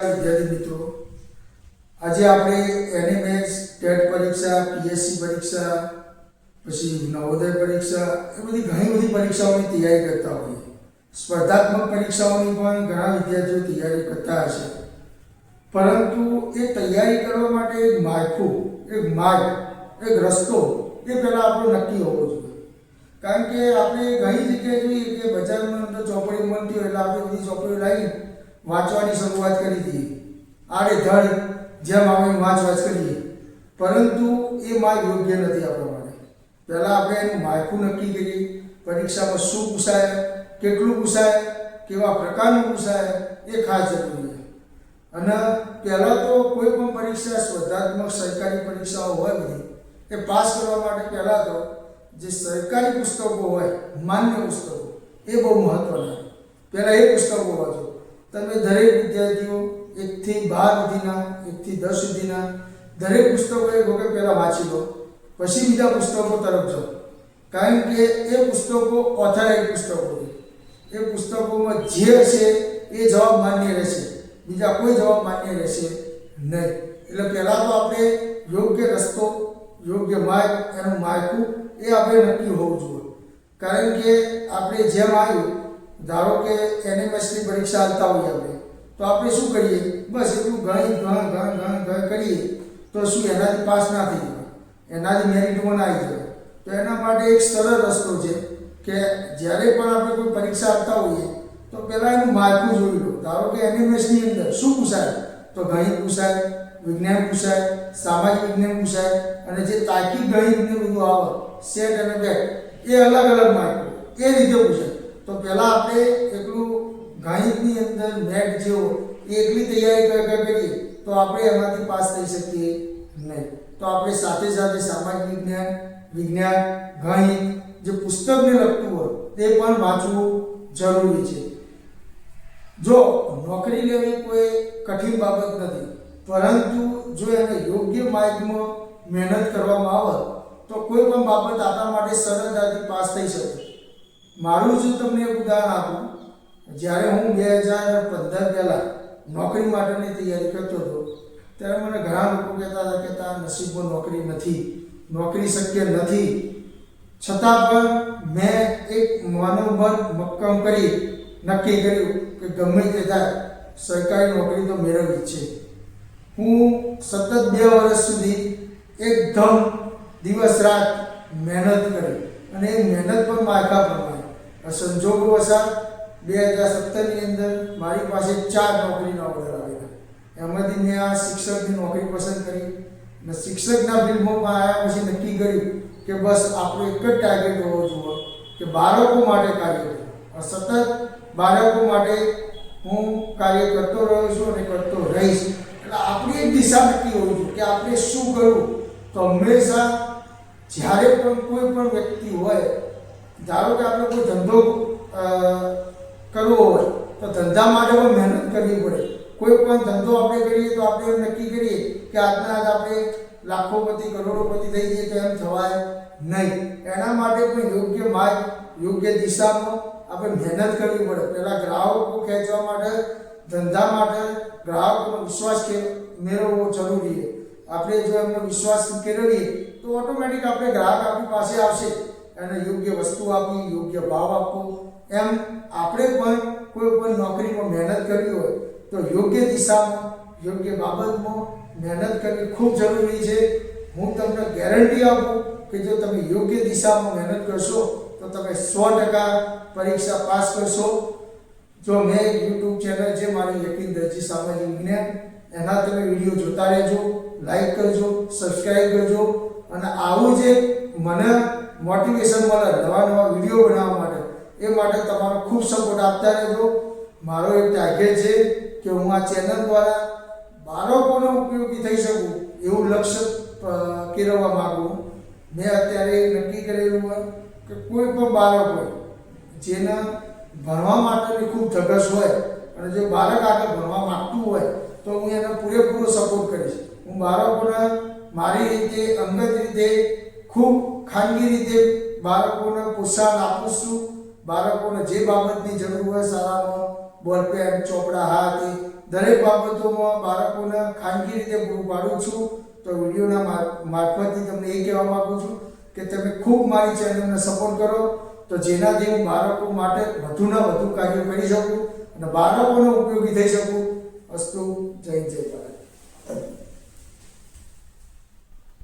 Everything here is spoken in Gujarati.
વિદ્યાર્થી મિત્રો, આજે આપણે એનએમએસ, ટેટ પરીક્ષા, પીએસસી પરીક્ષા, પછી નવોદય પરીક્ષા, એ બધી ઘણી બધી પરીક્ષાઓની તૈયારી કરતા હોઈએ. સ્પર્ધાત્મક પરીક્ષાઓની પણ ઘણા વિદ્યાર્થીઓ તૈયારી કરતા હશે. પરંતુ એ તૈયારી કરવા માટે એક માળખું, એક માર્ગ, એક રસ્તો એ પહેલાં આપણો નક્કી હોવો જોઈએ. કારણ કે આપણે ઘણી જગ્યાએ જોઈએ કે બજારમાં અંદર ચોપડી મળતી હોય એટલે આપણે બધી ચોપડીઓ લાવીને વાંચવાની શરૂઆત કરી દઈએ આડે ધડ જેમ આપણે વાંચ વાંચ કરીએ. પરંતુ એ માર્ગ યોગ્ય નથી આપણા માટે. પહેલાં આપણે એનું માળખું નક્કી કરીએ. પરીક્ષામાં શું પૂછાય, કેટલું પૂછાય, કેવા પ્રકારનું પૂછાય, એ ખાસ જરૂરી છે. અને પહેલાં તો કોઈ પણ પરીક્ષા સ્પર્ધાત્મક સરકારી પરીક્ષાઓ હોય બધી, એ પાસ કરવા માટે પહેલાં તો જે સરકારી પુસ્તકો હોય, માન્ય પુસ્તકો, એ બહુ મહત્વના પહેલાં એ પુસ્તકો વાંચો. તમે દરેક વિદ્યાર્થીઓ એકથી બાર સુધીના, એકથી દસ સુધીના દરેક પુસ્તકો એક વખત પહેલાં વાંચી લો. પછી બીજા પુસ્તકો તરફ જાઓ. કારણ કે એ પુસ્તકો ઓથોરાઇઝ પુસ્તકો એ પુસ્તકોમાં જે હશે એ જવાબ માન્ય રહેશે. બીજા કોઈ જવાબ માન્ય રહેશે નહીં. એટલે પહેલાં તો આપણે યોગ્ય રસ્તો, યોગ્ય માર્ગ એનું માળખું એ આપણે નક્કી હોવું જોઈએ. કારણ કે આપણે જેમ આવ્યું ધારો કે એનએમએસની પરીક્ષા આપતા હોઈએ આપણે, તો આપણે શું કરીએ? બસ એટલું ઘણી ગણ ગણ ગણ ગણ કરીએ, તો શું એનાથી પાસ ના થઈ જવાય? એનાથી મેરિટમાં ના આવી જવાય. તો એના માટે એક સરળ રસ્તો છે કે જ્યારે પણ આપણે કોઈ પરીક્ષા આપતા હોઈએ, તો પહેલાં એનું માળખું જોઈ લો. ધારો કે એનએમએસની અંદર શું પૂછાય? તો ગણિત પૂછાય, વિજ્ઞાન પૂછાય, સામાજિક વિજ્ઞાન પૂછાય, અને જે તાર્કિક ગણિત બધું આવે, સેટ અને બેટ એ અલગ અલગ માળખું. એ રીતે પૂછાય. તો પહેલાં આપણે એટલું ગણિતની અંદર નેટ જેવો એકલી તૈયારી કર કર કરીએ, તો આપણે એમાંથી પાસ થઈ શકીએ નહીં. તો આપણે સાથે સાથે સામાજિક વિજ્ઞાન વિજ્ઞાન, ગણિત, જે પુસ્તકને લગતું હોય, તે પણ વાંચવું જરૂરી છે. જો નોકરી લેવી કોઈ કઠિન બાબત નથી, પરંતુ જો એને યોગ્ય માર્ગમાં મહેનત કરવામાં આવે, તો કોઈ પણ બાબત આપણા માટે સરળતાથી પાસ થઈ શકે. મારું જો તમને એક ઉદાહરણ આપું. જ્યારે હું બે હજાર પંદર પહેલાં નોકરી માટેની તૈયારી કરતો હતો, ત્યારે મને ઘણા લોકો કહેતા હતા કે તારા નસીબમાં નોકરી નથી. નોકરી શક્ય નથી. છતાં પણ મેં એક મનોબળ મક્કમ કરી નક્કી કર્યું કે ગમે તે થાય, સરકારી નોકરી તો મેળવવી છે. હું સતત બે વર્ષ સુધી એકદમ દિવસ રાત મહેનત કરી અને એ મહેનત પણ માયકા પ્રમાણે આ સંજોગો બે હજાર સત્તરની અંદર મારી પાસે ચાર નોકરીના ઓર્ડર આવેલા એમાંથી મેં આ શિક્ષકની નોકરી પસંદ કરી અને શિક્ષકના ફિલ્મોમાં આવ્યા પછી નક્કી કર્યું કે બસ આપણો એક જ ટાર્ગેટ હોવો જોઈએ કે બાળકો માટે કાર્ય કરવું આ સતત બાળકો માટે હું કાર્ય કરતો રહ્યો છું અને કરતો રહીશ. એટલે આપણી એક દિશા નક્કી હોવી જોઈએ કે આપણે શું કરવું? તો હંમેશા જ્યારે પણ કોઈ પણ વ્યક્તિ હોય ધારો કે આપણે કોઈ ધંધો કરવો હોય, તો ધંધા માટે પણ મહેનત કરવી પડે. કોઈ પણ ધંધો આપણે કરીએ તો આપણે એમ નક્કી કરીએ કે આજના આજ આપણે લાખોપતિ, કરોડોપતિ થઈ જઈએ તો એમ થવાય નહીં. એના માટે પણ યોગ્ય માર્ગ, યોગ્ય દિશામાં આપણે મહેનત કરવી પડે. પહેલાં ગ્રાહકો ખેંચવા માટે, ધંધા માટે ગ્રાહકોનો વિશ્વાસ કે, મેળવવો જરૂરી છે. આપણે જો એમનો વિશ્વાસ કેળવીએ, તો ઓટોમેટિક આપણે ગ્રાહક આપણી પાસે આવશે. અને યોગ્ય વસ્તુ આપી, યોગ્ય ભાવ આપવો. એમ આપણે પણ કોઈ પણ નોકરીમાં મહેનત કરવી હોય તો યોગ્ય દિશામાં, યોગ્ય બાબતમાં મહેનત કરવી ખૂબ જરૂરી છે. હું તમને ગેરંટી આપું કે જો તમે યોગ્ય દિશામાં મહેનત કરશો, તો તમે સો ટકા પરીક્ષા પાસ કરશો. જો મેં યુટ્યુબ ચેનલ છે, મારી યકીન દરજી સામાજિક વિજ્ઞાન એના તમે વીડિયો જોતા રહેજો, લાઈક કરજો, સબસ્ક્રાઈબ કરજો. અને આવું જે મને મોટિવેશન મળે, નવા નવા વીડિયો બનાવવા માટે. એ માટે તમારો ખૂબ સપોર્ટ. આપતા રહેજો મારો એક ટાર્ગેટ છે કે હું આ ચેનલ દ્વારા બાળકોને ઉપયોગી થઈ શકું, એવું લક્ષ્ય કેળવવા માગું મેં અત્યારે નક્કી કરેલું હોય કે કોઈ પણ બાળક હોય, જેના ભણવા માટેની ખૂબ ધગસ હોય અને જે બાળક આગળ ભણવા માગતું હોય, તો હું એને પૂરેપૂરો સપોર્ટ કરીશ. હું બાળકોને મારી રીતે અંગત રીતે ખૂબ ખાનગી રીતે બાળકોને પ્રોત્સાહન આપું છું. બાળકોને જે બાબતની જરૂર હોય શાળામાં બોલપેન ચોપડા, હાથ દરેક બાબતોમાં બાળકોને ખાનગી રીતે પૂરું પાડું છું. તો વિડીયોના મારફતથી તમને એ કહેવા માગું છું કે તમે ખૂબ મારી ચેનલને સપોર્ટ કરો. તો જેનાથી હું બાળકો માટે વધુને વધુ કાર્યો કરી શકું અને બાળકોને ઉપયોગી થઈ શકું. અસ્તુ